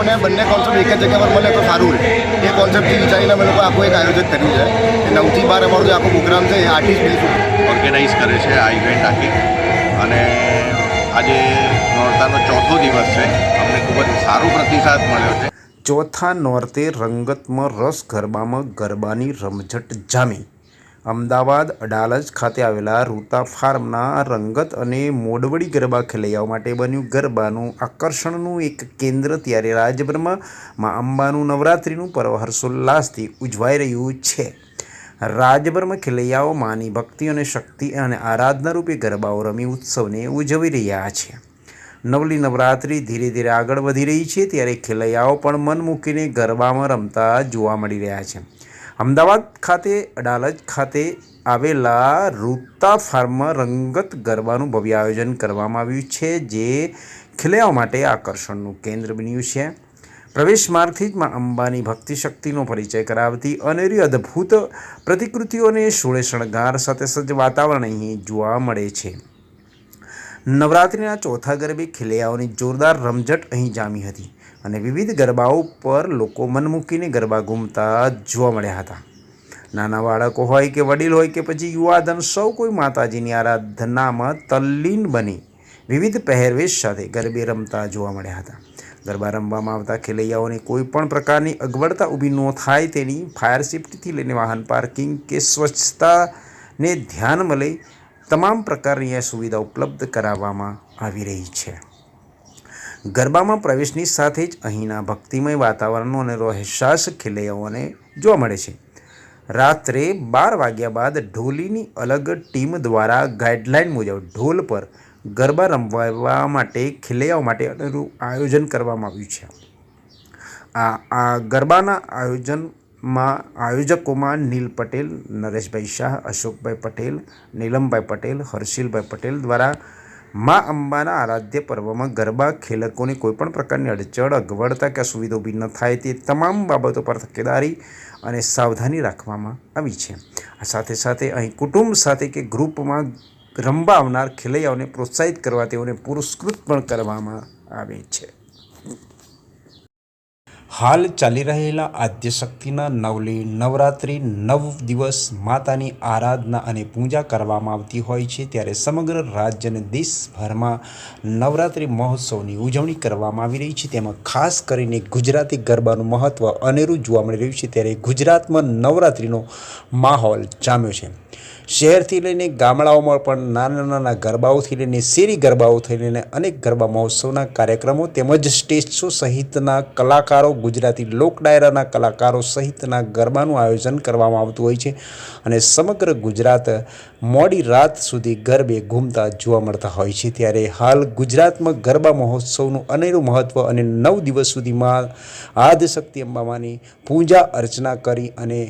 લોકોને બંને કોન્સેપ્ટ એક જ જગ્યા પર મળે તો સારું રહે. એ કોન્સેપ્ટથી વિચારીને અમે લોકો આખું એક આયોજન કર્યું છે. એ નવથી બાર અમારો જે આખો પ્રોગ્રામ છે એ આર્ટિસ્ટ બેઝ ઓર્ગેનાઇઝ કરે છે આ ઇવેન્ટ આખી. અને આજે નોરતાનો ચોથો દિવસ છે. અમને ખૂબ જ સારો પ્રતિસાદ મળ્યો છે. ચોથા નોરતે રંગતમાં રસ ગરબામાં ગરબાની રમઝટ જામી. અમદાવાદ અડાલજ ખાતે આવેલા રૂતા ફાર્મના રંગત અને મોડવડી ગરબા ખેલૈયાઓ માટે બન્યું ગરબાનું આકર્ષણનું એક કેન્દ્ર. ત્યારે રાજ્યભરમાં મા અંબાનું નવરાત્રિનું પર્વ હર્ષોલ્લાસથી ઉજવાઈ રહ્યું છે. રાજ્યભરમાં ખેલૈયાઓ માની ભક્તિ અને શક્તિ અને આરાધના રૂપે ગરબાઓ રમી ઉત્સવને ઉજવી રહ્યા છે. નવલી નવરાત્રિ ધીરે ધીરે આગળ વધી રહી છે. ત્યારે ખેલૈયાઓ પણ મન મૂકીને ગરબામાં રમતા જોવા મળી રહ્યા છે. અમદાવાદ ખાતે, અડાલજ ખાતે આવેલા રૂતા ફાર્મમાં રંગત ગરબાનું ભવ્ય આયોજન કરવામાં આવ્યું છે, જે ખેલૈયાઓ માટે આકર્ષણનું કેન્દ્ર બન્યું છે. પ્રવેશ માર્ગથી જ માં અંબાની ભક્તિ શક્તિનો પરિચય કરાવતી અનેરી અદ્ભુત પ્રતિકૃતિઓને સોળે શણગાર સાથે સજ્જ વાતાવરણ અહીં જોવા મળે છે. નવરાત્રિના ચોથા ગરબે ખેલૈયાઓની જોરદાર રમઝટ અહીં જામી હતી. અને વિવિધ ગરબાઓ પર લોકો મન મૂકીને ગરબા ઘૂમતા જોવા મળ્યા હતા. નાના બાળકો હોય કે વડીલ હોય કે પછી યુવાધન, સૌ કોઈ માતાજીની આરાધનામાં તલ્લીન બની વિવિધ પહેરવેશ સાથે ગરબે રમતા જોવા મળ્યા હતા. ગરબા રમવામાં આવતા ખેલૈયાઓને કોઈ પણ પ્રકારની અગવડતા ઊભી ન થાય તેની ફાયર સેફ્ટીથી લઈને વાહન પાર્કિંગ કે સ્વચ્છતાને ધ્યાનમાં લઈ તમામ પ્રકારની આ સુવિધા ઉપલબ્ધ કરાવવામાં આવી રહી છે. ગરબામાં પ્રવેશની સાથે જ અહીંના ભક્તિમય વાતાવરણનો અને અહેસાસ ખેલૈયાઓને જોવા મળે છે. રાત્રે બાર વાગ્યા બાદ ઢોલીની અલગ ટીમ દ્વારા ગાઈડલાઇન મુજબ ઢોલ પર ગરબા રમવા માટે ખેલૈયાઓ માટે અનેરું આયોજન કરવામાં આવ્યું છે. આ આ ગરબાના આયોજનમાં આયોજકોમાં નીલ પટેલ, નરેશભાઈ શાહ, અશોકભાઈ પટેલ, નીલમભાઈ પટેલ, હર્ષિલભાઈ પટેલ દ્વારા મા અંબાના આરાધ્ય પર્વમાં ગરબા, ખેલકોને કોઈપણ પ્રકારની અડચણ, અગવડતા કે અસુવિધા ઊભી ન થાય તે તમામ બાબતો પર તકેદારી અને સાવધાની રાખવામાં આવી છે. આ સાથે સાથે અહીં કુટુંબ સાથે કે ગ્રુપમાં રમવા આવનાર ખેલૈયાઓને પ્રોત્સાહિત કરવા તેઓને પુરસ્કૃત પણ કરવામાં આવે છે. હાલ ચાલી રહેલા આદ્યશક્તિના નવલી નવરાત્રિ નવ દિવસ માતાની આરાધના અને પૂજા કરવામાં આવતી હોય છે, ત્યારે સમગ્ર રાજ્ય અને દેશભરમાં નવરાત્રિ મહોત્સવની ઉજવણી કરવામાં આવી રહી છે. તેમાં ખાસ કરીને ગુજરાતી ગરબાનું મહત્ત્વ અનેરું જોવા મળી રહ્યું છે, ત્યારે ગુજરાતમાં નવરાત્રિનો માહોલ જામ્યો છે. શહેરથી લઈને ગામડાઓમાં પણ નાના નાના ગરબાઓથી લઈને શેરી ગરબાઓથી લઈને અનેક ગરબા મહોત્સવના કાર્યક્રમો તેમજ સ્ટેજ શો સહિતના કલાકારો, ગુજરાતી લોક ડાયરાના કલાકારો સહિતના ગરબાનું આયોજન કરવામાં આવતું હોય છે અને સમગ્ર ગુજરાત મોડી રાત સુધી ગરબે ઘૂમતા જોવા મળતા હોય છે. ત્યારે હાલ ગુજરાતમાં ગરબા મહોત્સવનું અનેરું મહત્ત્વ અને નવ દિવસ સુધીમાં આદશક્તિ અંબામાની પૂજા અર્ચના કરી અને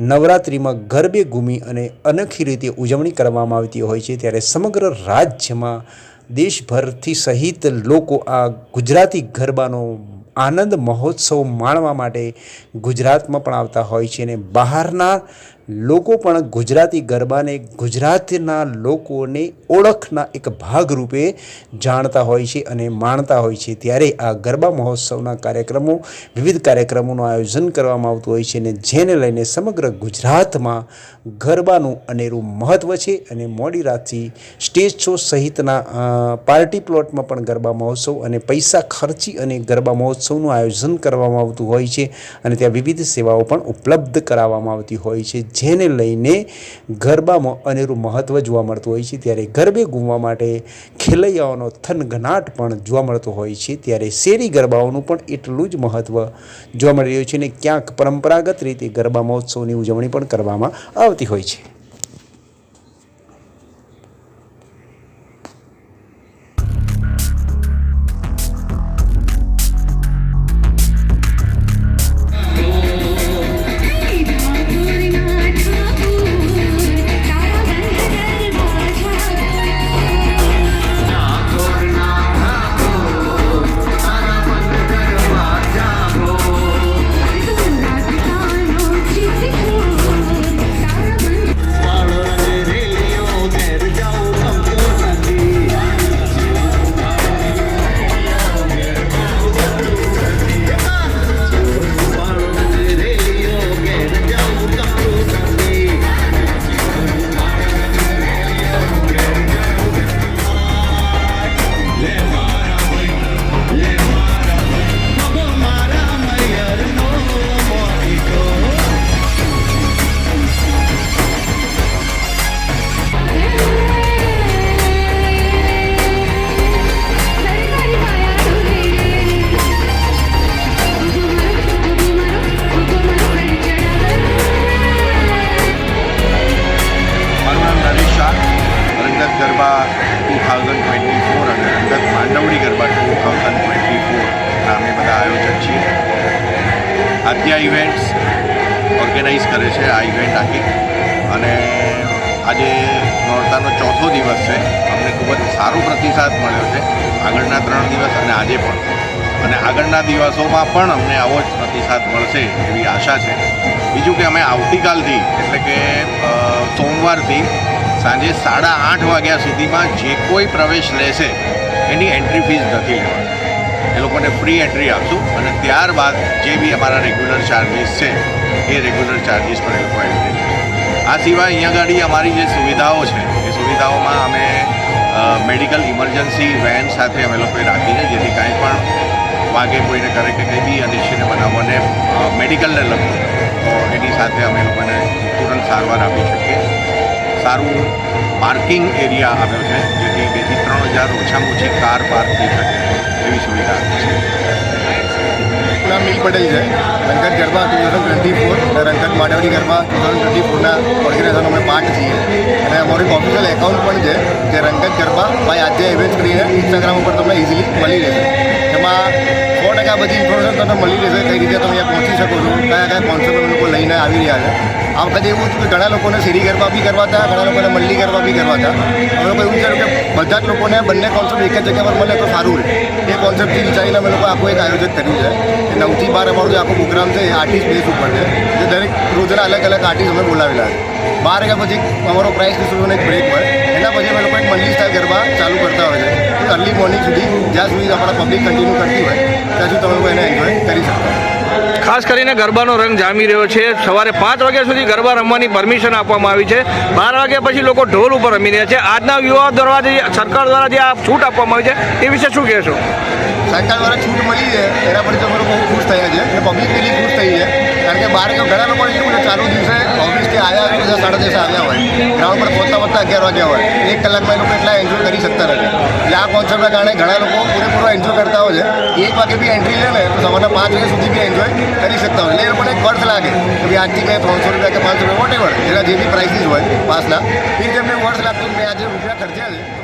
નવરાત્રિમાં ગરબે ઘૂમી અને અનોખી રીતે ઉજવણી કરવામાં આવતી હોય છે. ત્યારે સમગ્ર રાજ્યમાં દેશભરથી સહિત લોકો આ ગુજરાતી ગરબાનો આનંદ મહોત્સવ માણવા માટે ગુજરાતમાં પણ આવતા હોય છે અને બહારના લોકો પણ ગુજરાતી ગરબાને ગુજરાતના લોકોને ઓળખના એક ભાગરૂપે જાણતા હોય છે અને માણતા હોય છે. ત્યારે આ ગરબા મહોત્સવના કાર્યક્રમો, વિવિધ કાર્યક્રમોનું આયોજન કરવામાં આવતું હોય છે અને જેને લઈને સમગ્ર ગુજરાતમાં ગરબાનું અનેરું મહત્ત્વ છે અને મોડી રાતથી સ્ટેજ શો સહિતના પાર્ટી પ્લોટમાં પણ ગરબા મહોત્સવ અને પૈસા ખર્ચી અને ગરબા મહોત્સવનું આયોજન કરવામાં આવતું હોય છે અને ત્યાં વિવિધ સેવાઓ પણ ઉપલબ્ધ કરાવવામાં આવતી હોય છે. જેને લઈને ગરબામાં અનેરું મહત્ત્વ જોવા મળતું હોય છે. ત્યારે ગરબે ગુમવા માટે ખેલૈયાઓનો થનગનાટ પણ જોવા મળતો હોય છે. ત્યારે શેરી ગરબાઓનું પણ એટલું જ મહત્ત્વ જોવા મળી રહ્યું છે અને ક્યાંક પરંપરાગત રીતે ગરબા મહોત્સવની ઉજવણી પણ કરવામાં આવતી હોય છે. અને આજે નોરતાનો ચોથો દિવસ છે. અમને ખૂબ જ સારો પ્રતિસાદ મળ્યો છે. આગળના ત્રણ દિવસ અને આજે પણ. અને આગળના દિવસોમાં પણ અમને આવો જ પ્રતિસાદ મળશે એવી આશા છે. બીજું કે અમે આવતીકાલથી, એટલે કે સોમવારથી સાંજે સાડા આઠ વાગ્યા સુધીમાં જે કોઈ પ્રવેશ લેશે, એની એન્ટ્રી ફીસ નથી લેવાની. એ લોકોને ફ્રી એન્ટ્રી આપશું અને ત્યારબાદ જે બી અમારા રેગ્યુલર ચાર્જીસ છે, એ રેગ્યુલર ચાર્જિસ પણ એ લોકો એન્ટ્રી આ સિવાય અહીંયા ગાડી અમારી જે સુવિધાઓ છે, એ સુવિધાઓમાં અમે મેડિકલ ઇમરજન્સી વેન સાથે અમે લોકોએ રાખીને, જેથી કાંઈ પણ વાગે કોઈને કરે કે કંઈ બી અનિશ્ચિત બનાવોને મેડિકલને લગતું, તો એની સાથે અમે લોકોને તુરંત સારવાર આપી શકીએ. સારું પાર્કિંગ એરિયા આવ્યો છે, જેથી બેથી ત્રણ હજાર ઓછામાં ઓછી કાર પાર્ક થઈ શકે, એવી સુવિધા આપી નામ નીલ પટેલ છે. Rangat garba two thousand twenty four. Rangat Madvadi garba two thousand twenty ફોરના ઓર્ગેનાઇઝરનો અમે પાર્ટ છીએ. અને અમારું ઓફિશિયલ એકાઉન્ટ પણ છે જે રંગત ગરબા બાય આજે ઇવેન્ટ કરીને ઇન્સ્ટાગ્રામ ઉપર તમને ઇઝીલી મળી રહેશે. એમાં સો ટકા બધી ઇન્ફોર્મેશન તમને મળી રહેશે કઈ રીતે તમે અહીંયા પહોંચી શકો છો, કયા કયા કોન્સેપ્ટ લોકો લઈને આવી રહ્યા છે. આ વખતે એવું કે ઘણા લોકોને સીડી ગરબા બી કરવા હતા ઘણા લોકોને મલ્લી ગરબા બી કરવા હતા અમે લોકો એવું બધા જ લોકોને બંને કોન્સેપ્ટ એક જ જગ્યા પર મળે તો સારું રહે. એ કોન્સેપ્ટથી વિચારીને અમે લોકો આખું એક આયોજન કર્યું છે. કે નવથી બાર અમારો જે આખો પ્રોગ્રામ છે, એ આર્ટિસ્ટ બેઝ ઉપર છે. જે દરેક રોજના અલગ અલગ આર્ટિસ્ટ અમે બોલાવેલા છે. બાર વાગ્યા પછી અમારો પ્રાઇસ ડિસ્ટ્રીબ્યુશન એક બ્રેક હોય. એના પછી અમે લોકો એક મંડલી સ્ટાઇલ ગરબા ચાલુ કરતા હોય છે. અર્લી મોર્નિંગ સુધી, જ્યાં સુધી આપણા પબ્લિક કન્ટિન્યુ કરતી હોય, ત્યાં સુધી તમે એને એન્જોય કરી શકો. ખાસ કરીને ગરબાનો રંગ જામી રહ્યો છે. સવારે પાંચ વાગ્યા સુધી ગરબા રમવાની પરમિશન આપવામાં આવી છે. બાર વાગ્યા પછી લોકો ઢોલ ઉપર રમી રહ્યા છે. આજના યુવા દ્વારા જે સરકાર દ્વારા જે આ છૂટ આપવામાં આવી છે, એ વિશે શું કહેશો? સરકાર દ્વારા છૂટ મળી છે. એના પર લોકો બહુ ખુશ થયા છે પબ્લિક પેલી ખુશ થઈ છે કારણ કે બહાર ઘણા લોકો એવું ચાલુ દિવસે આવ્યા બધા સાડા દસ આવ્યા હોય. ગ્રાઉન્ડ પર પહોંચતા પહોંચતા અગિયાર વાગ્યા હોય. એક કલાકમાં એ લોકો એટલા એન્જોય કરી શકતા નથી. એટલે આ કોન્સેપ્ટના કારણે ઘણા લોકો પૂરેપૂરો એન્જોય કરતા હોય છે. એક વાગે બી એન્ટ્રી લે ને, તો સવારના પાંચ વાગ્યા સુધી બી એન્જોય કરી શકતા હોય એટલે એ લોકોને એક વર્ષ લાગે કે ભાઈ આજથી કંઈ ત્રણસો રૂપિયા કે પાંચસો રૂપિયા વોટ એવર એના જે બી પ્રાઇસીસ હોય પાસના એ રીતે એમને વર્ષ લાગતું મેં આજે રૂપિયા ખર્ચ્યા છે.